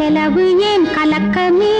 செலவு ஏன் கலக்கமே?